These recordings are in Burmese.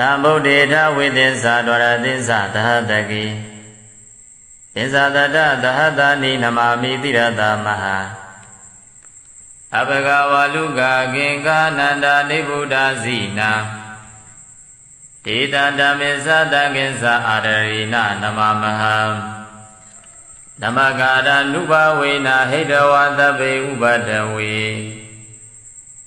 သံဗုဒ္ဓေထဝိသစ္စာဒဝရသစ္စာသဟတကိသစ္စာတတသဟတနိနမာမိတိရတမဟာအဘဂဝါလူကကင်္ကာနန္ဒာနိဗ္ဗုဒ္ဓဇိနာဒေတတမေသတကိသအာရရိနနမမဟံနမကာရနုဘဝေနာဟိတဝသဗ္ဗေဥပဒဝေ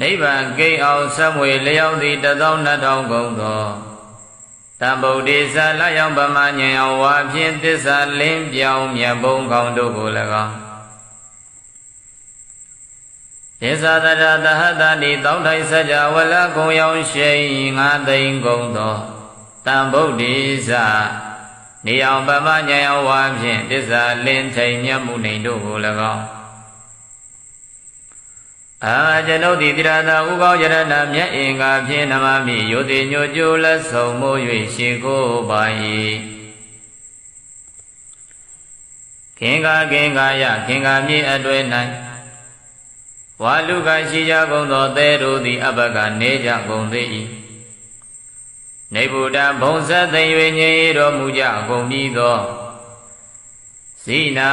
နိဗ္ဗာန်ကိန်းအောင်ဆက်မွေလျောက်သည်တသောနှစ်ထောင်ကုန်သောတံဗုဒ္ဓေသလယောင်ပမညံအောင်ဝါဖြင့်သစ္စာလင်းပြောင်းမြတ်ဘုံကောင်းတို့ကို၎င်းသစ္စာတရတဟတတိတောင်းထိုင်စကြဝလကုံရောင်ရှိငါသိမ့်ကုန်သောတံဗုဒ္ဓေသနေအောင်ပမညံအောင်ဝါဖြင့်သစ္စာလင်းထိန်မြတ်မှုနေတို့ကို၎င်း အာကျွန်ုပ်သည်တိရသာဥကောင်းယရဏမြတ်အင်္ဂါဖြင့်နမမိယောတိညိုကျိုးလက်ဆောင်မိုး၍ရှေကိုပါ၏ခင်္ကာခင်္ကာယခင်္ကာမြေအတွေ့၌ဝါလူကရှိကြကုန်သောသဲတို့သည်အဘကနေကြကုန်သေး၏နေဗုဒ္ဓဘုံဆက်သိ၍ငြိမ်တော်မူကြကုန်ပြီးသောဇိနာ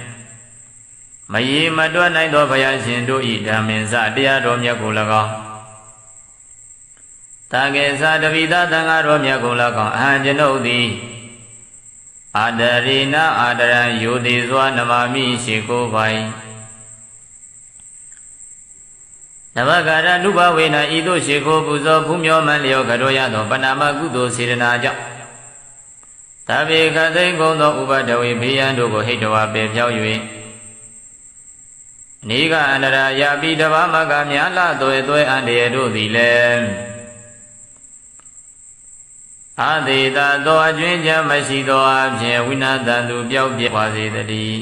မယီမတွက်နိုင်သောဘုရားရှင်တို့ဤဓမ္မင်္စတရားတော်မြတ်ကို၎င်းတာကေသတပိသသံဃာတော်မြတ်ကို၎င်းအဟံကျွန်ုပ်သည်အာတရိနအာတရံယောတိစွာနမမိရှိကိုပိုင်နဘဂရနုဘဝေနဤသို့ရှိခိုးပူဇော်ဖူးမြော်မှန်လျောကတော်ရသောပဏာမကုသိုလ်စေတနာကြောင့်တဗေခသိကုံသောဥပဒဝေဘေးရန်တို့ကိုဟိတဝါပေဖြောက်၍ နေကအန္တရာယာပိတဘာမကများလာသွဲသွဲအန္တရတို့သည်လည်းအာသေးတာသောအကျွင်းချမရှိသောအဖြင့်ဝိနာတန်သူပြောက်ပြပါစေတည်း